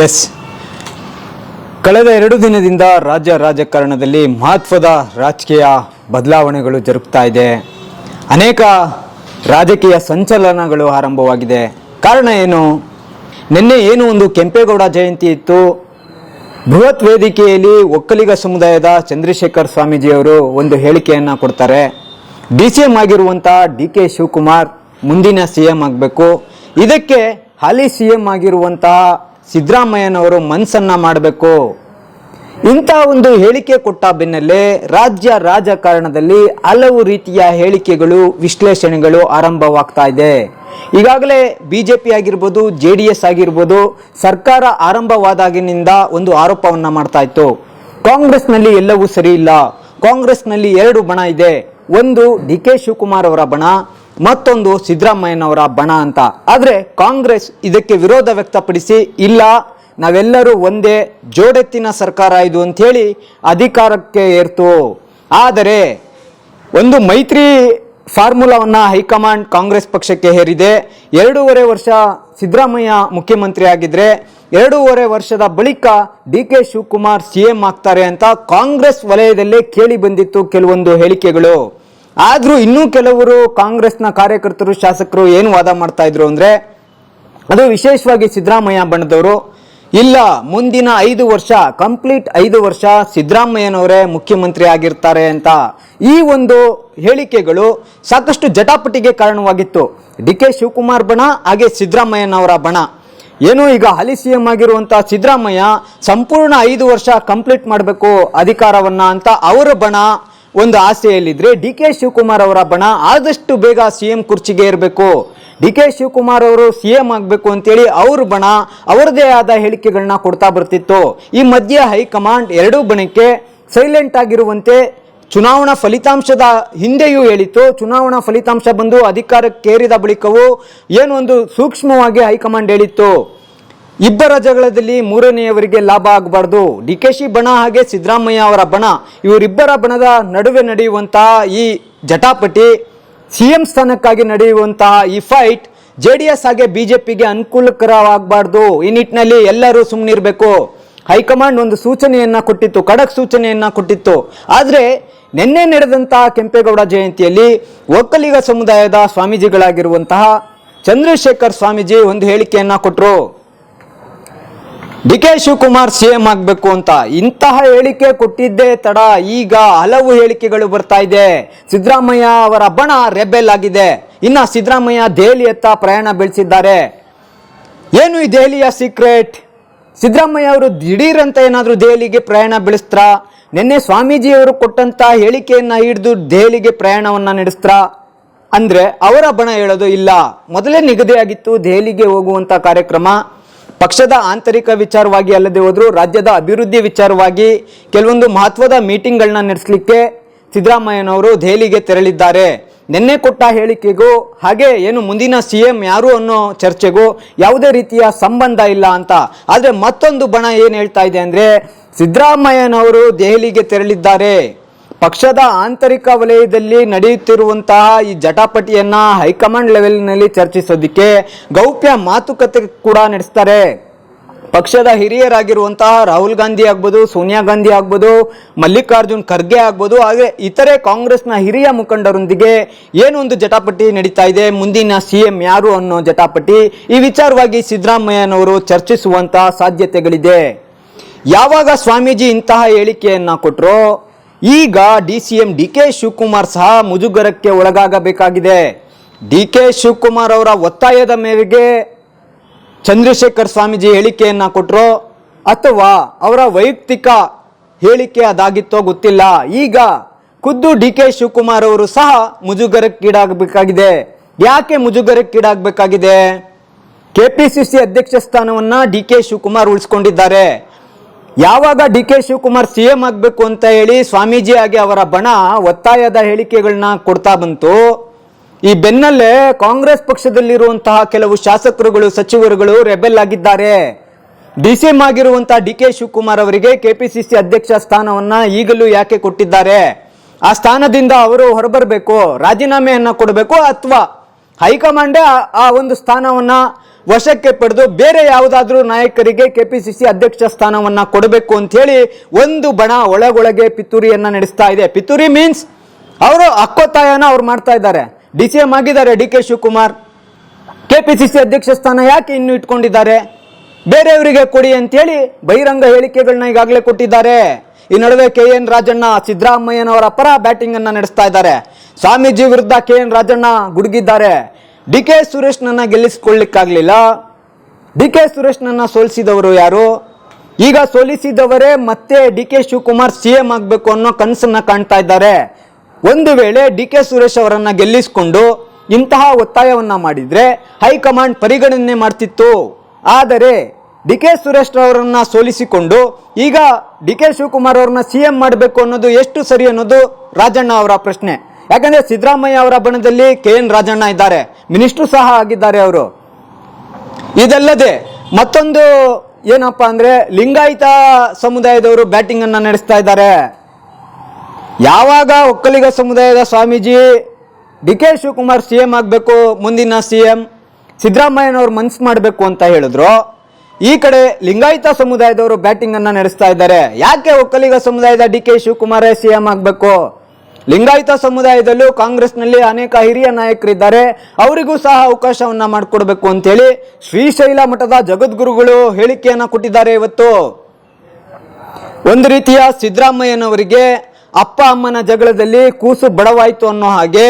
S ಕಳೆದ ಎರಡು ದಿನದಿಂದ ರಾಜ್ಯ ರಾಜಕಾರಣದಲ್ಲಿ ಮಹತ್ವದ ರಾಜಕೀಯ ಬದಲಾವಣೆಗಳು ಜರುಗ್ತಾ ಇದೆ. ಅನೇಕ ರಾಜಕೀಯ ಸಂಚಲನಗಳು ಆರಂಭವಾಗಿದೆ. ಕಾರಣ ಏನು? ನಿನ್ನೆ ಏನು ಒಂದು ಕೆಂಪೇಗೌಡ ಜಯಂತಿ ಇತ್ತು? ಬೃಹತ್ ವೇದಿಕೆಯಲ್ಲಿ ಒಕ್ಕಲಿಗ ಸಮುದಾಯದ ಚಂದ್ರಶೇಖರ್ ಸ್ವಾಮೀಜಿಯವರು ಒಂದು ಹೇಳಿಕೆಯನ್ನು ಕೊಡ್ತಾರೆ. ಡಿ ಸಿ ಎಂ ಆಗಿರುವಂಥ ಡಿ ಕೆ ಶಿವಕುಮಾರ್ ಮುಂದಿನ ಸಿ ಎಂ ಆಗಬೇಕು. ಇದಕ್ಕೆ ಹಾಲಿ ಸಿ ಎಂ ಆಗಿರುವಂತಹ ಸಿದ್ದರಾಮಯ್ಯನವರು ಮನಸ್ಸನ್ನ ಮಾಡಬೇಕು. ಇಂಥ ಒಂದು ಹೇಳಿಕೆ ಕೊಟ್ಟ ಬೆನ್ನಲ್ಲೇ ರಾಜ್ಯ ರಾಜಕಾರಣದಲ್ಲಿ ಹಲವು ರೀತಿಯ ಹೇಳಿಕೆಗಳು, ವಿಶ್ಲೇಷಣೆಗಳು ಆರಂಭವಾಗ್ತಾ ಇದೆ. ಈಗಾಗಲೇ ಬಿಜೆಪಿ ಆಗಿರ್ಬೋದು, ಜೆ ಡಿ ಎಸ್ ಆಗಿರ್ಬೋದು, ಸರ್ಕಾರ ಆರಂಭವಾದಾಗಿನಿಂದ ಒಂದು ಆರೋಪವನ್ನ ಮಾಡ್ತಾ ಇತ್ತು. ಕಾಂಗ್ರೆಸ್ನಲ್ಲಿ ಎಲ್ಲವೂ ಸರಿ ಇಲ್ಲ. ಕಾಂಗ್ರೆಸ್ನಲ್ಲಿ ಎರಡು ಬಣ ಇದೆ. ಒಂದು ಡಿ ಕೆ ಶಿವಕುಮಾರ್ ಅವರ ಬಣ ಮತ್ತೊಂದು ಸಿದ್ದರಾಮಯ್ಯನವರ ಬಣ ಅಂತ. ಆದರೆ ಕಾಂಗ್ರೆಸ್ ಇದಕ್ಕೆ ವಿರೋಧ ವ್ಯಕ್ತಪಡಿಸಿ ಇಲ್ಲ. ನಾವೆಲ್ಲರೂ ಒಂದೇ ಜೋಡೆತ್ತಿನ ಸರ್ಕಾರ ಇದು ಅಂಥೇಳಿ ಅಧಿಕಾರಕ್ಕೆ ಏರ್ತು. ಆದರೆ ಒಂದು ಮೈತ್ರಿ ಫಾರ್ಮುಲಾವನ್ನು ಹೈಕಮಾಂಡ್ ಕಾಂಗ್ರೆಸ್ ಪಕ್ಷಕ್ಕೆ ಹೇರಿದೆ. ಎರಡೂವರೆ ವರ್ಷ ಸಿದ್ದರಾಮಯ್ಯ ಮುಖ್ಯಮಂತ್ರಿ ಆಗಿದ್ರೆ ಎರಡೂವರೆ ವರ್ಷದ ಬಳಿಕ ಡಿ ಕೆ ಶಿವಕುಮಾರ್ ಸಿಎಂ ಆಗ್ತಾರೆ ಅಂತ ಕಾಂಗ್ರೆಸ್ ವಲಯದಲ್ಲೇ ಕೇಳಿ ಬಂದಿತ್ತು ಕೆಲವೊಂದು ಹೇಳಿಕೆಗಳು. ಆದ್ರೂ ಇನ್ನೂ ಕೆಲವರು ಕಾಂಗ್ರೆಸ್ನ ಕಾರ್ಯಕರ್ತರು, ಶಾಸಕರು ಏನು ವಾದ ಮಾಡ್ತಾ ಇದ್ರು ಅಂದ್ರೆ, ಅದು ವಿಶೇಷವಾಗಿ ಸಿದ್ದರಾಮಯ್ಯ ಬಣದವರು ಇಲ್ಲ, ಮುಂದಿನ ಐದು ವರ್ಷ, ಕಂಪ್ಲೀಟ್ ಐದು ವರ್ಷ ಸಿದ್ದರಾಮಯ್ಯನವರೇ ಮುಖ್ಯಮಂತ್ರಿ ಆಗಿರ್ತಾರೆ ಅಂತ ಈ ಒಂದು ಹೇಳಿಕೆಗಳು ಸಾಕಷ್ಟು ಜಟಾಪಟಿಗೆ ಕಾರಣವಾಗಿತ್ತು. ಡಿ ಕೆ ಶಿವಕುಮಾರ್ ಬಣ, ಹಾಗೆ ಸಿದ್ದರಾಮಯ್ಯನವರ ಬಣ. ಏನು ಈಗ ಹಾಲಿ ಸಿ ಎಂ ಆಗಿರುವಂತಹ ಸಿದ್ದರಾಮಯ್ಯ ಸಂಪೂರ್ಣ ಐದು ವರ್ಷ ಕಂಪ್ಲೀಟ್ ಮಾಡಬೇಕು ಅಧಿಕಾರವನ್ನ ಅಂತ ಅವರ ಬಣ ಒಂದು ಆಸೆಯಲ್ಲಿದ್ರೆ ಡಿ ಕೆ ಶಿವಕುಮಾರ್ ಅವರ ಬಣ ಆದಷ್ಟು ಬೇಗ ಸಿ ಎಂ ಕುರ್ಚಿಗೆ ಇರಬೇಕು ಡಿ ಕೆ ಶಿವಕುಮಾರ್ ಅವರು ಸಿ ಎಂ ಆಗಬೇಕು ಅಂತೇಳಿ ಅವ್ರ ಬಣ ಅವರದೇ ಆದ ಹೇಳಿಕೆಗಳನ್ನ ಕೊಡ್ತಾ ಬರ್ತಿತ್ತು. ಈ ಮಧ್ಯೆ ಹೈಕಮಾಂಡ್ ಎರಡೂ ಬಣಕ್ಕೆ ಸೈಲೆಂಟ್ ಆಗಿರುವಂತೆ ಚುನಾವಣಾ ಫಲಿತಾಂಶದ ಹಿಂದೆಯೂ ಹೇಳಿತ್ತು. ಚುನಾವಣಾ ಫಲಿತಾಂಶ ಬಂದು ಅಧಿಕಾರಕ್ಕೇರಿದ ಬಳಿಕವೂ ಏನೊಂದು ಸೂಕ್ಷ್ಮವಾಗಿ ಹೈಕಮಾಂಡ್ ಹೇಳಿತ್ತು. ಇಬ್ಬರ ಜಗಳದಲ್ಲಿ ಮೂರನೆಯವರಿಗೆ ಲಾಭ ಆಗಬಾರ್ದು. ಡಿ ಕೆ ಶಿ ಬಣ ಹಾಗೆ ಸಿದ್ದರಾಮಯ್ಯ ಅವರ ಬಣ. ಇವರಿಬ್ಬರ ಬಣದ ನಡುವೆ ನಡೆಯುವಂತಹ ಈ ಜಟಾಪಟಿ ಸಿ ಎಂ ಸ್ಥಾನಕ್ಕಾಗಿ ನಡೆಯುವಂತಹ ಈ ಫೈಟ್ ಜೆ ಡಿ ಎಸ್ ಹಾಗೆ ಬಿಜೆಪಿಗೆ ಅನುಕೂಲಕರವಾಗಬಾರ್ದು. ಈ ನಿಟ್ಟಿನಲ್ಲಿ ಎಲ್ಲರೂ ಸುಮ್ಮನಿರಬೇಕು ಹೈಕಮಾಂಡ್ ಒಂದು ಸೂಚನೆಯನ್ನ ಕೊಟ್ಟಿತ್ತು, ಖಡಕ್ ಸೂಚನೆಯನ್ನ ಕೊಟ್ಟಿತ್ತು. ಆದರೆ ನಿನ್ನೆ ನಡೆದಂತಹ ಕೆಂಪೇಗೌಡ ಜಯಂತಿಯಲ್ಲಿ ಒಕ್ಕಲಿಗ ಸಮುದಾಯದ ಸ್ವಾಮೀಜಿಗಳಾಗಿರುವಂತಹ ಚಂದ್ರಶೇಖರ್ ಸ್ವಾಮೀಜಿ ಒಂದು ಹೇಳಿಕೆಯನ್ನ ಕೊಟ್ಟರು ಡಿ ಕೆ ಶಿವಕುಮಾರ್ ಸಿಎಂ ಆಗಬೇಕು ಅಂತ ಇಂತಹ ಹೇಳಿಕೆ ಕೊಟ್ಟಿದ್ದೇ ತಡ. ಈಗ ಹಲವು ಹೇಳಿಕೆಗಳು ಬರ್ತಾ ಇದೆ. ಸಿದ್ದರಾಮಯ್ಯ ಅವರ ಬಣ ರೆಬೆಲ್ ಆಗಿದೆ. ಇನ್ನ ಸಿದ್ದರಾಮಯ್ಯ ದೆಹಲಿಯತ್ತ ಪ್ರಯಾಣ ಬೆಳೆಸಿದ್ದಾರೆ. ಏನು ಈ ದೆಹಲಿಯ ಸೀಕ್ರೆಟ್ ಸಿದ್ದರಾಮಯ್ಯ ಅವರು ದಿಢೀರಂತ ಏನಾದರೂ ದೆಹಲಿಗೆ ಪ್ರಯಾಣ ಬೆಳೆಸ್ತ್ರಾ? ನಿನ್ನೆ ಸ್ವಾಮೀಜಿಯವರು ಕೊಟ್ಟಂತ ಹೇಳಿಕೆಯನ್ನ ಹಿಡಿದು ದೆಹಲಿಗೆ ಪ್ರಯಾಣವನ್ನ ನಡೆಸ್ತ್ರಾ? ಅಂದ್ರೆ ಅವರ ಬಣ ಹೇಳೋದು ಇಲ್ಲ. ಮೊದಲೇ ನಿಗದಿಯಾಗಿತ್ತು ದೆಹಲಿಗೆ ಹೋಗುವಂತ ಕಾರ್ಯಕ್ರಮ. ಪಕ್ಷದ ಆಂತರಿಕ ವಿಚಾರವಾಗಿ ಅಲ್ಲದೆ ಹೋದರೂ ರಾಜ್ಯದ ಅಭಿವೃದ್ಧಿ ವಿಚಾರವಾಗಿ ಕೆಲವೊಂದು ಮಹತ್ವದ ಮೀಟಿಂಗ್ಗಳನ್ನ ನಡೆಸಲಿಕ್ಕೆ ಸಿದ್ದರಾಮಯ್ಯನವರು ದೆಹಲಿಗೆ ತೆರಳಿದ್ದಾರೆ. ನಿನ್ನೆ ಕೊಟ್ಟ ಹೇಳಿಕೆಗೂ ಹಾಗೆ ಏನು ಮುಂದಿನ ಸಿ ಎಂ ಯಾರು ಅನ್ನೋ ಚರ್ಚೆಗೂ ಯಾವುದೇ ರೀತಿಯ ಸಂಬಂಧ ಇಲ್ಲ ಅಂತ. ಆದರೆ ಮತ್ತೊಂದು ಬಣ ಏನು ಹೇಳ್ತಾ ಇದೆ ಅಂದರೆ ಸಿದ್ದರಾಮಯ್ಯನವರು ದೆಹಲಿಗೆ ತೆರಳಿದ್ದಾರೆ. ಪಕ್ಷದ ಆಂತರಿಕ ವಲಯದಲ್ಲಿ ನಡೆಯುತ್ತಿರುವಂತಹ ಈ ಜಟಾಪಟಿಯನ್ನ ಹೈಕಮಾಂಡ್ ಲೆವೆಲ್ನಲ್ಲಿ ಚರ್ಚಿಸೋದಿಕ್ಕೆ ಗೌಪ್ಯ ಮಾತುಕತೆ ಕೂಡ ನಡೆಸ್ತಾರೆ. ಪಕ್ಷದ ಹಿರಿಯರಾಗಿರುವಂತಹ ರಾಹುಲ್ ಗಾಂಧಿ ಆಗ್ಬೋದು, ಸೋನಿಯಾ ಗಾಂಧಿ ಆಗ್ಬೋದು, ಮಲ್ಲಿಕಾರ್ಜುನ್ ಖರ್ಗೆ ಆಗ್ಬೋದು, ಹಾಗೆ ಇತರೆ ಕಾಂಗ್ರೆಸ್ನ ಹಿರಿಯ ಮುಖಂಡರೊಂದಿಗೆ ಏನೊಂದು ಜಟಾಪಟಿ ನಡೀತಾ ಇದೆ, ಮುಂದಿನ ಸಿಎಂ ಯಾರು ಅನ್ನೋ ಜಟಾಪಟಿ ಈ ವಿಚಾರವಾಗಿ ಸಿದ್ದರಾಮಯ್ಯನವರು ಚರ್ಚಿಸುವಂತಹ ಸಾಧ್ಯತೆಗಳಿದೆ. ಯಾವಾಗ ಸ್ವಾಮೀಜಿ ಇಂತಹ ಹೇಳಿಕೆಯನ್ನ ಕೊಟ್ಟರೋ ಈಗ D C M D K Shivakumar ಸಹ ಮುಜುಗರಕ್ಕೆ ಒಳಗಾಗಬೇಕಾಗಿದೆ. ಡಿ ಕೆ ಶಿವಕುಮಾರ್ ಅವರ ಒತ್ತಾಯದ ಮೇರೆಗೆ ಚಂದ್ರಶೇಖರ್ ಸ್ವಾಮೀಜಿ ಹೇಳಿಕೆಯನ್ನ ಕೊಟ್ಟರೋ ಅಥವಾ ಅವರ ವೈಯಕ್ತಿಕ ಹೇಳಿಕೆ ಅದಾಗಿತ್ತೋ ಗೊತ್ತಿಲ್ಲ. ಈಗ ಖುದ್ದು ಡಿ ಕೆ ಶಿವಕುಮಾರ್ ಅವರು ಸಹ ಮುಜುಗರಕ್ಕೀಡಾಗಬೇಕಾಗಿದೆ. ಯಾಕೆ ಮುಜುಗರಕ್ಕೀಡಾಗಬೇಕಾಗಿದೆ? ಕೆಪಿಸಿಸಿ ಅಧ್ಯಕ್ಷ ಸ್ಥಾನವನ್ನ ಡಿ ಕೆ ಶಿವಕುಮಾರ್ ಉಳಿಸ್ಕೊಂಡಿದ್ದಾರೆ. ಯಾವಾಗ D K Shivakumar C M ಆಗಬೇಕು ಅಂತ ಹೇಳಿ ಸ್ವಾಮೀಜಿ ಆಗಿ ಅವರ ಬಣ ಒತ್ತಾಯದ ಹೇಳಿಕೆಗಳನ್ನ ಕೊಡ್ತಾ ಬಂತು. ಈ ಬೆನ್ನಲ್ಲೇ ಕಾಂಗ್ರೆಸ್ ಪಕ್ಷದಲ್ಲಿರುವಂತಹ ಕೆಲವು ಶಾಸಕರುಗಳು, ಸಚಿವರುಗಳು ರೆಬೆಲ್ ಆಗಿದ್ದಾರೆ. ಡಿ ಸಿ ಎಂ ಆಗಿರುವಂತಹ ಡಿ ಕೆ ಶಿವಕುಮಾರ್ ಅವರಿಗೆ ಕೆಪಿಸಿಸಿ ಅಧ್ಯಕ್ಷ ಸ್ಥಾನವನ್ನ ಈಗಲೂ ಯಾಕೆ ಕೊಟ್ಟಿದ್ದಾರೆ? ಆ ಸ್ಥಾನದಿಂದ ಅವರು ಹೊರಬರಬೇಕು, ರಾಜೀನಾಮೆಯನ್ನ ಕೊಡಬೇಕು ಅಥವಾ ಹೈಕಮಾಂಡೇ ಆ- ಒಂದು ಸ್ಥಾನವನ್ನ ವಶಕ್ಕೆ ಪಡೆದು ಬೇರೆ ಯಾವುದಾದ್ರೂ ನಾಯಕರಿಗೆ ಕೆಪಿಸಿಸಿ ಅಧ್ಯಕ್ಷ ಸ್ಥಾನವನ್ನ ಕೊಡಬೇಕು ಅಂತ ಹೇಳಿ ಒಂದು ಬಣ ಒಳಗೊಳಗೆ ಪಿತೂರಿಯನ್ನ ನಡೆಸ್ತಾ ಇದೆ. ಪಿತೂರಿ ಮೀನ್ಸ್ ಅವರು ಅಕ್ಕೊತ್ತಾಯನ ಅವ್ರು ಮಾಡ್ತಾ ಇದ್ದಾರೆ. ಡಿ ಸಿ ಎಂ ಆಗಿದ್ದಾರೆ ಡಿ ಕೆ ಶಿವಕುಮಾರ್. ಕೆಪಿಸಿಸಿ ಅಧ್ಯಕ್ಷ ಸ್ಥಾನ ಯಾಕೆ ಇನ್ನು ಇಟ್ಕೊಂಡಿದ್ದಾರೆ? ಬೇರೆಯವರಿಗೆ ಕೊಡಿ ಅಂತೇಳಿ ಬಹಿರಂಗ ಹೇಳಿಕೆಗಳನ್ನ ಈಗಾಗಲೇ ಕೊಟ್ಟಿದ್ದಾರೆ. ಈ ನಡುವೆ ಕೆ ಎನ್ ರಾಜಣ್ಣ ಸಿದ್ದರಾಮಯ್ಯನವರ ಪರ ಬ್ಯಾಟಿಂಗ್ ಅನ್ನ ನಡೆಸ್ತಾ ಇದ್ದಾರೆ. ಸ್ವಾಮೀಜಿ ವಿರುದ್ಧ ಕೆ ಎನ್ ರಾಜಣ್ಣ ಗುಡುಗಿದ್ದಾರೆ. ಡಿ ಕೆ ಸುರೇಶ್ನನ್ನ ಗೆಲ್ಲಿಸಿಕೊಳ್ಳಿಕ್ಕಾಗ್ಲಿಲ್ಲ. ಡಿ ಕೆ ಸುರೇಶ್ನನ್ನ ಸೋಲಿಸಿದವರು ಯಾರು? ಈಗ ಸೋಲಿಸಿದವರೇ ಮತ್ತೆ D K Shivakumar C M ಆಗಬೇಕು ಅನ್ನೋ ಕನಸನ್ನ ಕಾಣ್ತಾ ಇದ್ದಾರೆ. ಒಂದು ವೇಳೆ ಡಿ ಕೆ ಸುರೇಶ್ ಅವರನ್ನ ಗೆಲ್ಲಿಸಿಕೊಂಡು ಇಂತಹ ಒತ್ತಾಯವನ್ನ ಮಾಡಿದ್ರೆ ಹೈಕಮಾಂಡ್ ಪರಿಗಣನೆ ಮಾಡ್ತಿತ್ತು. ಆದರೆ ಡಿ ಕೆ ಸುರೇಶ್ ಅವರನ್ನ ಸೋಲಿಸಿಕೊಂಡು ಈಗ ಡಿ ಕೆ ಶಿವಕುಮಾರ್ ಅವ್ರನ್ನ ಸಿ ಎಂ ಮಾಡಬೇಕು ಅನ್ನೋದು ಎಷ್ಟು ಸರಿ ಅನ್ನೋದು ರಾಜಣ್ಣ ಅವರ ಪ್ರಶ್ನೆ. ಯಾಕಂದ್ರೆ ಸಿದ್ದರಾಮಯ್ಯ ಅವರ ಬಣದಲ್ಲಿ ಕೆ ಎನ್ ರಾಜಣ್ಣ ಇದ್ದಾರೆ. ಮಿನಿಸ್ಟ್ರು ಸಹ ಆಗಿದ್ದಾರೆ ಅವರು. ಇದಲ್ಲದೆ ಮತ್ತೊಂದು ಏನಪ್ಪಾ ಅಂದ್ರೆ ಲಿಂಗಾಯತ ಸಮುದಾಯದವರು ಬ್ಯಾಟಿಂಗ್ ಅನ್ನ ನಡೆಸ್ತಾ ಇದ್ದಾರೆ. ಯಾವಾಗ ಒಕ್ಕಲಿಗ ಸಮುದಾಯದ Swamiji D K Shivakumar C M ಆಗಬೇಕು, ಮುಂದಿನ ಸಿ ಎಂ ಸಿದ್ದರಾಮಯ್ಯನವರು ಮನ್ಸು ಮಾಡಬೇಕು ಅಂತ ಹೇಳಿದ್ರು. ಈ ಕಡೆ ಲಿಂಗಾಯತ ಸಮುದಾಯದವರು ಬ್ಯಾಟಿಂಗ್ ಅನ್ನ ನಡೆಸ್ತಾ ಇದ್ದಾರೆ. ಯಾಕೆ ಒಕ್ಕಲಿಗ ಸಮುದಾಯದ ಡಿ ಕೆ ಶಿವಕುಮಾರೇ ಸಿ ಎಂ ಆಗಬೇಕು? ಲಿಂಗಾಯತ ಸಮುದಾಯದಲ್ಲೂ ಕಾಂಗ್ರೆಸ್ನಲ್ಲಿ ಅನೇಕ ಹಿರಿಯ ನಾಯಕರಿದ್ದಾರೆ. ಅವರಿಗೂ ಸಹ ಅವಕಾಶವನ್ನ ಮಾಡಿಕೊಡ್ಬೇಕು ಅಂತೇಳಿ ಶ್ರೀಶೈಲ ಮಠದ ಜಗದ್ಗುರುಗಳು ಹೇಳಿಕೆಯನ್ನ ಕೊಟ್ಟಿದ್ದಾರೆ ಇವತ್ತು. ಒಂದು ರೀತಿಯ ಸಿದ್ದರಾಮಯ್ಯನವರಿಗೆ ಅಪ್ಪ ಅಮ್ಮನ ಜಗಳದಲ್ಲಿ ಕೂಸು ಬಡವಾಯಿತು ಅನ್ನೋ ಹಾಗೆ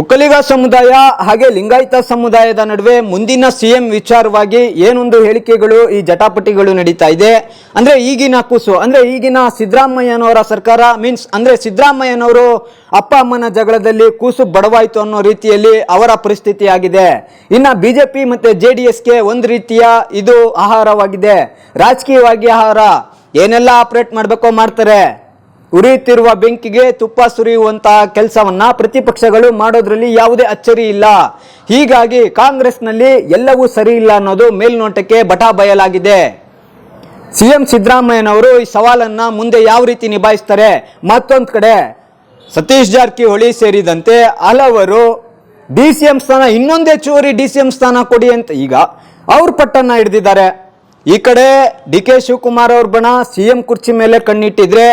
ಒಕ್ಕಲಿಗ ಸಮುದಾಯ ಹಾಗೆ ಲಿಂಗಾಯತ ಸಮುದಾಯದ ನಡುವೆ ಮುಂದಿನ ಸಿಎಂ ವಿಚಾರವಾಗಿ ಏನೊಂದು ಹೇಳಿಕೆಗಳು, ಈ ಜಟಾಪಟಿಗಳು ನಡೀತಾ ಇದೆ. ಅಂದ್ರೆ ಈಗಿನ ಕೂಸು, ಅಂದ್ರೆ ಈಗಿನ ಸಿದ್ದರಾಮಯ್ಯನವರ ಸರ್ಕಾರ ಮೀನ್ಸ್ ಅಂದ್ರೆ ಸಿದ್ದರಾಮಯ್ಯನವರು ಅಪ್ಪ ಅಮ್ಮನ ಜಗಳದಲ್ಲಿ ಕೂಸು ಬಡವಾಯಿತು ಅನ್ನೋ ರೀತಿಯಲ್ಲಿ ಅವರ ಪರಿಸ್ಥಿತಿ ಆಗಿದೆ ಇನ್ನ ಬಿಜೆಪಿ ಮತ್ತೆ ಜೆ ಡಿ ಎಸ್ಗೆ ಒಂದು ರೀತಿಯ ಇದು ಆಹಾರವಾಗಿದೆ. ರಾಜಕೀಯವಾಗಿ ಆಹಾರ, ಏನೆಲ್ಲ ಆಪರೇಟ್ ಮಾಡಬೇಕೋ ಮಾಡ್ತಾರೆ. ಉರಿಯುತ್ತಿರುವ ಬೆಂಕಿಗೆ ತುಪ್ಪ ಸುರಿಯುವಂತಹ ಕೆಲಸವನ್ನ ಪ್ರತಿಪಕ್ಷಗಳು ಮಾಡೋದ್ರಲ್ಲಿ ಯಾವುದೇ ಅಚ್ಚರಿ ಇಲ್ಲ. ಹೀಗಾಗಿ ಕಾಂಗ್ರೆಸ್ನಲ್ಲಿ ಎಲ್ಲವೂ ಸರಿ ಇಲ್ಲ ಅನ್ನೋದು ಮೇಲ್ನೋಟಕ್ಕೆ ಬಟಾ ಬಯಲಾಗಿದೆ. ಸಿಎಂ ಸಿದ್ದರಾಮಯ್ಯನವರು ಈ ಸವಾಲನ್ನ ಮುಂದೆ ಯಾವ ರೀತಿ ನಿಭಾಯಿಸ್ತಾರೆ? ಮತ್ತೊಂದು ಕಡೆ ಸತೀಶ್ ಜಾರಕಿಹೊಳಿ ಸೇರಿದಂತೆ ಹಲವರು ಡಿ ಸಿ ಎಂ ಸ್ಥಾನ, ಇನ್ನೊಂದೇ ಚೂರಿ ಡಿ ಸಿ ಎಂ ಸ್ಥಾನ ಕೊಡಿ ಅಂತ ಈಗ ಅವ್ರ ಪಟ್ಟನ್ನ ಹಿಡಿದಿದ್ದಾರೆ. ಈ ಕಡೆ ಡಿ ಕೆ ಶಿವಕುಮಾರ್ ಅವ್ರ ಬಣ ಸಿಎಂ ಕುರ್ಚಿ ಮೇಲೆ ಕಣ್ಣಿಟ್ಟಿದ್ರೆ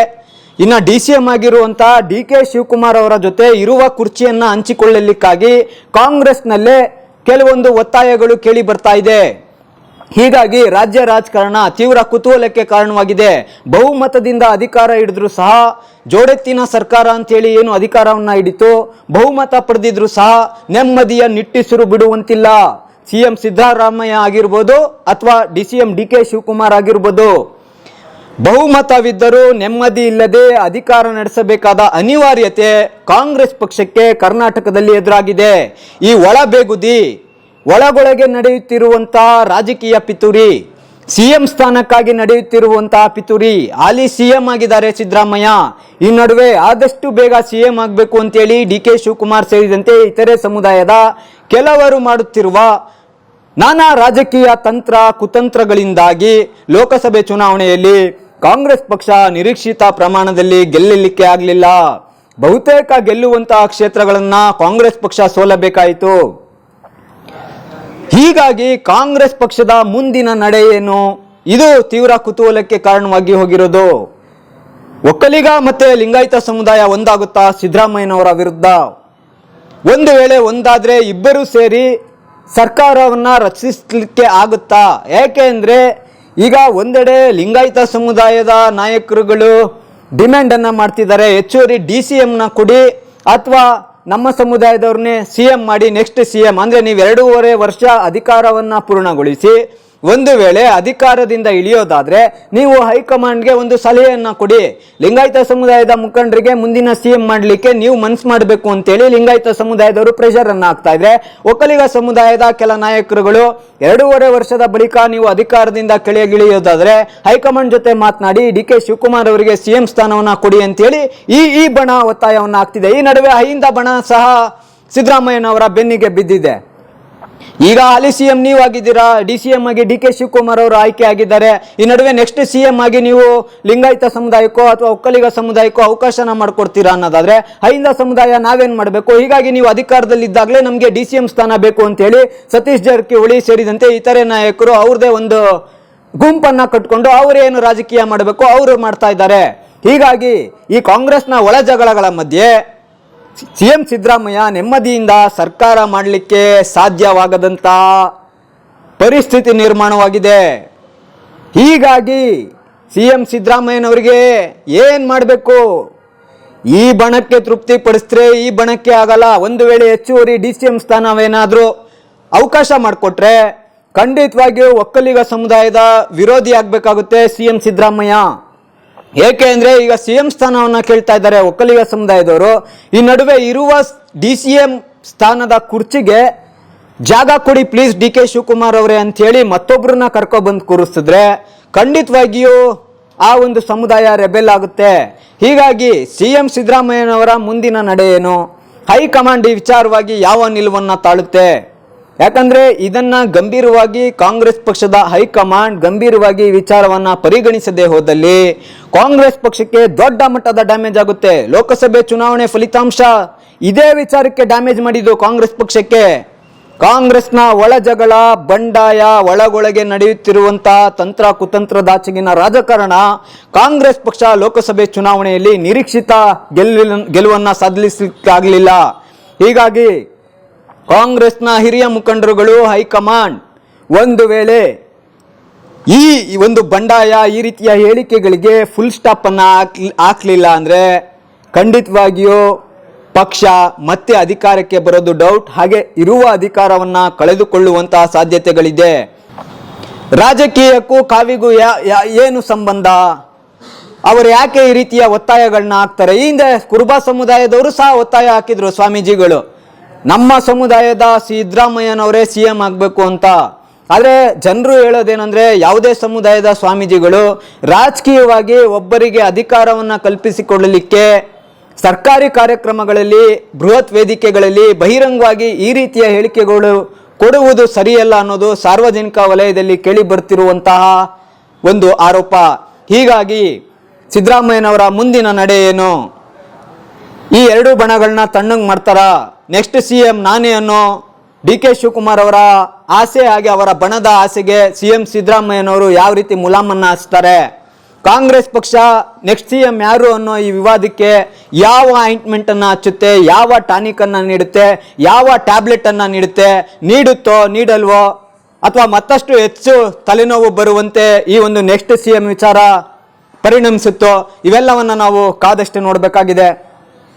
ಇನ್ನ ಡಿ ಸಿ ಎಂ ಆಗಿರುವಂತಹ ಡಿ ಕೆ ಶಿವಕುಮಾರ್ ಅವರ ಜೊತೆ ಇರುವ ಕುರ್ಚಿಯನ್ನ ಹಂಚಿಕೊಳ್ಳಲಿಕ್ಕಾಗಿ ಕಾಂಗ್ರೆಸ್ನಲ್ಲೇ ಕೆಲವೊಂದು ಒತ್ತಾಯಗಳು ಕೇಳಿ ಬರ್ತಾ ಇದೆ. ಹೀಗಾಗಿ ರಾಜ್ಯ ರಾಜಕಾರಣ ತೀವ್ರ ಕುತೂಹಲಕ್ಕೆ ಕಾರಣವಾಗಿದೆ. ಬಹುಮತದಿಂದ ಅಧಿಕಾರ ಹಿಡಿದ್ರು ಸಹ, ಜೋಡೆತ್ತಿನ ಸರ್ಕಾರ ಅಂತೇಳಿ ಏನು ಅಧಿಕಾರವನ್ನ ಹಿಡಿತು, ಬಹುಮತ ಪಡೆದಿದ್ರು ಸಹ ನೆಮ್ಮದಿಯ ನಿಟ್ಟಿಸಿರು ಬಿಡುವಂತಿಲ್ಲ. ಸಿಎಂ ಸಿದ್ದರಾಮಯ್ಯ ಆಗಿರ್ಬೋದು ಅಥವಾ D C M D K Shivakumar ಆಗಿರ್ಬೋದು. ಬಹುಮತವಿದ್ದರೂ ನೆಮ್ಮದಿ ಇಲ್ಲದೆ ಅಧಿಕಾರ ನಡೆಸಬೇಕಾದ ಅನಿವಾರ್ಯತೆ ಕಾಂಗ್ರೆಸ್ ಪಕ್ಷಕ್ಕೆ ಕರ್ನಾಟಕದಲ್ಲಿ ಎದುರಾಗಿದೆ. ಈ ಒಳಬೇಗುದಿ, ಒಳಗೊಳಗೆ ನಡೆಯುತ್ತಿರುವಂತಹ ರಾಜಕೀಯ ಪಿತೂರಿ, ಸಿಎಂ ಸ್ಥಾನಕ್ಕಾಗಿ ನಡೆಯುತ್ತಿರುವಂತಹ ಪಿತೂರಿ, ಹಾಲಿ ಸಿಎಂ ಆಗಿದ್ದಾರೆ ಸಿದ್ದರಾಮಯ್ಯ. ಈ ನಡುವೆ ಆದಷ್ಟು ಬೇಗ ಸಿಎಂ ಆಗಬೇಕು ಅಂತೇಳಿ ಡಿ ಕೆ ಶಿವಕುಮಾರ್ ಸೇರಿದಂತೆ ಇತರೆ ಸಮುದಾಯದ ಕೆಲವರು ಮಾಡುತ್ತಿರುವ ನಾನಾ ರಾಜಕೀಯ ತಂತ್ರ ಕುತಂತ್ರಗಳಿಂದಾಗಿ ಲೋಕಸಭೆ ಚುನಾವಣೆಯಲ್ಲಿ ಕಾಂಗ್ರೆಸ್ ಪಕ್ಷ ನಿರೀಕ್ಷಿತ ಪ್ರಮಾಣದಲ್ಲಿ ಗೆಲ್ಲಲಿಕ್ಕೆ ಆಗಲಿಲ್ಲ. ಬಹುತೇಕ ಗೆಲ್ಲುವಂತಹ ಕ್ಷೇತ್ರಗಳನ್ನ ಕಾಂಗ್ರೆಸ್ ಪಕ್ಷ ಸೋಲಬೇಕಾಯಿತು. ಹೀಗಾಗಿ ಕಾಂಗ್ರೆಸ್ ಪಕ್ಷದ ಮುಂದಿನ ನಡೆ ಏನು? ಇದು ತೀವ್ರ ಕುತೂಹಲಕ್ಕೆ ಕಾರಣವಾಗಿ ಹೋಗಿರೋದು. ಒಕ್ಕಲಿಗ ಮತ್ತೆ ಲಿಂಗಾಯತ ಸಮುದಾಯ ಒಂದಾಗುತ್ತಾ ಸಿದ್ದರಾಮಯ್ಯನವರ ವಿರುದ್ಧ? ಒಂದು ವೇಳೆ ಒಂದಾದ್ರೆ ಇಬ್ಬರು ಸೇರಿ ಸರ್ಕಾರವನ್ನ ರಚಿಸಲಿಕ್ಕೆ ಆಗುತ್ತಾ? ಯಾಕೆ ಅಂದ್ರೆ ಈಗ ಒಂದೆಡೆ ಲಿಂಗಾಯತ ಸಮುದಾಯದ ನಾಯಕರುಗಳು ಡಿಮ್ಯಾಂಡ್ ಅನ್ನ ಮಾಡ್ತಿದ್ದಾರೆ. ಹೆಚ್ಚುವರಿ ಡಿ ಸಿ ಎಂನ ಕೊಡಿ ಅಥವಾ ನಮ್ಮ ಸಮುದಾಯದವ್ರನ್ನೇ ಸಿ ಎಂ ಮಾಡಿ ನೆಕ್ಸ್ಟ್ ಸಿ ಎಂ. ಅಂದರೆ ನೀವು ಎರಡೂವರೆ ವರ್ಷ ಅಧಿಕಾರವನ್ನು ಪೂರ್ಣಗೊಳಿಸಿ ಒಂದು ವೇಳೆ ಅಧಿಕಾರದಿಂದ ಇಳಿಯೋದಾದ್ರೆ ನೀವು ಹೈಕಮಾಂಡ್ಗೆ ಒಂದು ಸಲಹೆಯನ್ನ ಕೊಡಿ. ಲಿಂಗಾಯತ ಸಮುದಾಯದ ಮುಖಂಡರಿಗೆ ಮುಂದಿನ ಸಿಎಂ ಮಾಡಲಿಕ್ಕೆ ನೀವು ಮನ್ಸು ಮಾಡಬೇಕು ಅಂತೇಳಿ ಲಿಂಗಾಯತ ಸಮುದಾಯದವರು ಪ್ರೆಷರ್ ಅನ್ನ ಹಾಕ್ತಾ ಇದ್ರೆ, ಒಕ್ಕಲಿಗ ಸಮುದಾಯದ ಕೆಲ ನಾಯಕರುಗಳು ಎರಡೂವರೆ ವರ್ಷದ ಬಳಿಕ ನೀವು ಅಧಿಕಾರದಿಂದ ಕೆಳಗಿಳಿಯೋದಾದ್ರೆ ಹೈಕಮಾಂಡ್ ಜೊತೆ ಮಾತನಾಡಿ ಡಿ ಕೆ ಶಿವಕುಮಾರ್ ಅವರಿಗೆ ಸಿಎಂ ಸ್ಥಾನವನ್ನ ಕೊಡಿ ಅಂತೇಳಿ ಈ ಈ ಬಣ ಒತ್ತಾಯವನ್ನು ಆಗ್ತಿದೆ ಈ ನಡುವೆ ಅಹಿಂದ ಬಣ ಸಹ ಸಿದ್ದರಾಮಯ್ಯನವರ ಬೆನ್ನಿಗೆ ಬಿದ್ದಿದೆ. ಈಗ ಹಾಲಿ ಸಿ ಎಂ ನೀವು ಆಗಿದ್ದೀರಾ? ಡಿ ಸಿ ಎಂ ಆಗಿ ಡಿ ಕೆ ಶಿವಕುಮಾರ್ ಅವರು ಆಯ್ಕೆ ಆಗಿದ್ದಾರೆ. ಈ ನಡುವೆ ನೆಕ್ಸ್ಟ್ ಸಿ ಎಂ ಆಗಿ ನೀವು ಲಿಂಗಾಯತ ಸಮುದಾಯಕ್ಕೋ ಅಥವಾ ಒಕ್ಕಲಿಗ ಸಮುದಾಯಕ್ಕೋ ಅವಕಾಶನ ಮಾಡ್ಕೊಡ್ತೀರಾ ಅನ್ನೋದಾದ್ರೆ ಹೈಂದ ಸಮುದಾಯ ನಾವೇನ್ ಮಾಡಬೇಕು? ಹೀಗಾಗಿ ನೀವು ಅಧಿಕಾರದಲ್ಲಿದ್ದಾಗಲೇ ನಮಗೆ ಡಿ ಸಿ ಎಂ ಸ್ಥಾನ ಬೇಕು ಅಂತ ಹೇಳಿ ಸತೀಶ್ ಜಾರಕಿಹೊಳಿ ಸೇರಿದಂತೆ ಇತರೆ ನಾಯಕರು ಅವ್ರದೇ ಒಂದು ಗುಂಪನ್ನ ಕಟ್ಕೊಂಡು ಅವರೇನು ರಾಜಕೀಯ ಮಾಡಬೇಕು, ಅವರು ಮಾಡ್ತಾ ಇದ್ದಾರೆ. ಹೀಗಾಗಿ ಈ ಕಾಂಗ್ರೆಸ್ನ ಒಳ ಜಗಳಗಳ ಮಧ್ಯೆ ಸಿ ಎಂ ಸಿದ್ದರಾಮಯ್ಯ ನೆಮ್ಮದಿಯಿಂದ ಸರ್ಕಾರ ಮಾಡಲಿಕ್ಕೆ ಸಾಧ್ಯವಾಗದಂತ ಪರಿಸ್ಥಿತಿ ನಿರ್ಮಾಣವಾಗಿದೆ. ಹೀಗಾಗಿ ಸಿ ಎಂ ಸಿದ್ದರಾಮಯ್ಯನವರಿಗೆ ಏನು ಮಾಡಬೇಕು? ಈ ಬಣಕ್ಕೆ ತೃಪ್ತಿ ಪಡಿಸಿದ್ರೆ ಈ ಬಣಕ್ಕೆ ಆಗಲ್ಲ. ಒಂದು ವೇಳೆ ಹೆಚ್ಚುವರಿ ಡಿ ಸಿ ಎಂ ಸ್ಥಾನವೇನಾದರೂ ಅವಕಾಶ ಮಾಡಿಕೊಟ್ರೆ ಖಂಡಿತವಾಗಿಯೂ ಒಕ್ಕಲಿಗ ಸಮುದಾಯದ ವಿರೋಧಿ ಆಗಬೇಕಾಗುತ್ತೆ ಸಿ ಎಂ ಸಿದ್ದರಾಮಯ್ಯ. ಏಕೆ ಅಂದ್ರೆ ಈಗ ಸಿ ಎಂ ಸ್ಥಾನವನ್ನ ಕೇಳ್ತಾ ಇದ್ದಾರೆ ಒಕ್ಕಲಿಗ ಸಮುದಾಯದವರು. ಈ ನಡುವೆ ಇರುವ ಡಿ ಸಿ ಎಂ ಸ್ಥಾನದ ಕುರ್ಚಿಗೆ ಜಾಗ ಕೊಡಿ ಪ್ಲೀಸ್ ಡಿ ಕೆ ಶಿವಕುಮಾರ್ ಅವರೇ ಅಂತ ಹೇಳಿ ಮತ್ತೊಬ್ಬರನ್ನ ಕರ್ಕೊಬಂದು ಕೂರಿಸಿದ್ರೆ ಖಂಡಿತವಾಗಿಯೂ ಆ ಒಂದು ಸಮುದಾಯ ರೆಬೆಲ್ ಆಗುತ್ತೆ. ಹೀಗಾಗಿ ಸಿ ಎಂ ಸಿದ್ದರಾಮಯ್ಯನವರ ಮುಂದಿನ ನಡೆ ಏನು ಹೈಕಮಾಂಡ್ ಈ ವಿಚಾರವಾಗಿ ಯಾವ ನಿಲುವನ್ನು ತಾಳುತ್ತೆ? ಯಾಕಂದ್ರೆ ಇದನ್ನ ಗಂಭೀರವಾಗಿ ಕಾಂಗ್ರೆಸ್ ಪಕ್ಷದ ಹೈಕಮಾಂಡ್ ಗಂಭೀರವಾಗಿ ವಿಚಾರವನ್ನ ಪರಿಗಣಿಸದೆ ಹೋದಲ್ಲಿ ಕಾಂಗ್ರೆಸ್ ಪಕ್ಷಕ್ಕೆ ದೊಡ್ಡ ಮಟ್ಟದ ಡ್ಯಾಮೇಜ್ ಆಗುತ್ತೆ. ಲೋಕಸಭೆ ಚುನಾವಣೆ ಫಲಿತಾಂಶ. ಇದೇ ವಿಚಾರಕ್ಕೆ ಡ್ಯಾಮೇಜ್ ಮಾಡಿದ್ದು ಕಾಂಗ್ರೆಸ್ ಪಕ್ಷಕ್ಕೆ. ಕಾಂಗ್ರೆಸ್ನ ಒಳ ಜಗಳ, ಬಂಡಾಯ, ಒಳಗೊಳಗೆ ನಡೆಯುತ್ತಿರುವಂತ ತಂತ್ರ ಕುತಂತ್ರದಾಚೆಗಿನ ರಾಜಕಾರಣ ಕಾಂಗ್ರೆಸ್ ಪಕ್ಷ ಲೋಕಸಭೆ ಚುನಾವಣೆಯಲ್ಲಿ ನಿರೀಕ್ಷಿತ ಗೆಲ್ಲ ಗೆಲುವನ್ನ ಸಾಧಿಸಲಿಕ್ಕಾಗಲಿಲ್ಲ. ಹೀಗಾಗಿ ಕಾಂಗ್ರೆಸ್ನ ಹಿರಿಯ ಮುಖಂಡರುಗಳು ಹೈಕಮಾಂಡ್. ಒಂದು ವೇಳೆ ಈ ಒಂದು ಬಂಡಾಯ ಈ ರೀತಿಯ ಹೇಳಿಕೆಗಳಿಗೆ ಫುಲ್ ಸ್ಟಾಪ್ ಅನ್ನ ಹಾಕ್ಲಿ- ಹಾಕ್ಲಿಲ್ಲ ಅಂದ್ರೆ ಖಂಡಿತವಾಗಿಯೂ ಪಕ್ಷ ಮತ್ತೆ ಅಧಿಕಾರಕ್ಕೆ ಬರೋದು ಡೌಟ್ ಹಾಗೆ ಇರುವ ಅಧಿಕಾರವನ್ನ ಕಳೆದುಕೊಳ್ಳುವಂತಹ ಸಾಧ್ಯತೆಗಳಿದೆ. ರಾಜಕೀಯಕ್ಕೂ ಕಾವಿಗೂ ಏನು ಸಂಬಂಧ? ಅವರು ಯಾಕೆ ಈ ರೀತಿಯ ಒತ್ತಾಯಗಳನ್ನ ಹಾಕ್ತಾರೆ? ಈ ಹಿಂದೆ ಕುರುಬ ಸಮುದಾಯದವರು ಸಹ ಒತ್ತಾಯ ಹಾಕಿದ್ರು ಸ್ವಾಮೀಜಿಗಳು. ನಮ್ಮ ಸಮುದಾಯದ ಸಿದ್ದರಾಮಯ್ಯನವರೇ ಸಿ ಎಂ ಆಗಬೇಕು ಅಂತ. ಆದರೆ ಜನರು ಹೇಳೋದೇನೆಂದರೆ ಯಾವುದೇ ಸಮುದಾಯದ ಸ್ವಾಮೀಜಿಗಳು ರಾಜಕೀಯವಾಗಿ ಒಬ್ಬರಿಗೆ ಅಧಿಕಾರವನ್ನು ಕಲ್ಪಿಸಿಕೊಳ್ಳಲಿಕ್ಕೆ ಸರ್ಕಾರಿ ಕಾರ್ಯಕ್ರಮಗಳಲ್ಲಿ, ಬೃಹತ್ ವೇದಿಕೆಗಳಲ್ಲಿ ಬಹಿರಂಗವಾಗಿ ಈ ರೀತಿಯ ಹೇಳಿಕೆಗಳು ಕೊಡುವುದು ಸರಿಯಲ್ಲ ಅನ್ನೋದು ಸಾರ್ವಜನಿಕ ವಲಯದಲ್ಲಿ ಕೇಳಿ ಬರ್ತಿರುವಂತಹ ಒಂದು ಆರೋಪ. ಹೀಗಾಗಿ ಸಿದ್ದರಾಮಯ್ಯನವರ ಮುಂದಿನ ನಡೆ ಏನು ಈ ಎರಡು ಬಣಗಳನ್ನ ತಣ್ಣಗೆ ಮಾಡ್ತಾರ? ನೆಕ್ಸ್ಟ್ ಸಿ ಎಂ ನಾನೇ ಅನ್ನೋ ಡಿ ಕೆ ಶಿವಕುಮಾರ್ ಅವರ ಆಸೆ ಹಾಗೆ ಅವರ ಬಣದ ಆಸೆಗೆ ಸಿ ಎಂ ಸಿದ್ದರಾಮಯ್ಯನವರು ಯಾವ ರೀತಿ ಮುಲಾಮನ್ನ ಹಾಸ್ತಾರೆ ಕಾಂಗ್ರೆಸ್ ಪಕ್ಷ ನೆಕ್ಸ್ಟ್ ಸಿ ಎಂ ಯಾರು ಅನ್ನೋ ಈ ವಿವಾದಕ್ಕೆ ಯಾವ ಆಯಿಂಟ್ಮೆಂಟನ್ನು ಹಚ್ಚುತ್ತೆ? ಯಾವ ಟಾನಿಕ್ ಅನ್ನ ನೀಡುತ್ತೆ? ಯಾವ ಟ್ಯಾಬ್ಲೆಟ್ ಅನ್ನ ನೀಡುತ್ತೆ? ನೀಡುತ್ತೋ, ನೀಡಲ್ವೋ? ಅಥವಾ ಮತ್ತಷ್ಟು ಹೆಚ್ಚು ತಲೆನೋವು ಬರುವಂತೆ ಈ ಒಂದು ನೆಕ್ಸ್ಟ್ ಸಿ ಎಂ ವಿಚಾರ ಪರಿಣಮಿಸುತ್ತೋ? ಇವೆಲ್ಲವನ್ನ ನಾವು ಕಾದಷ್ಟು ನೋಡಬೇಕಾಗಿದೆ.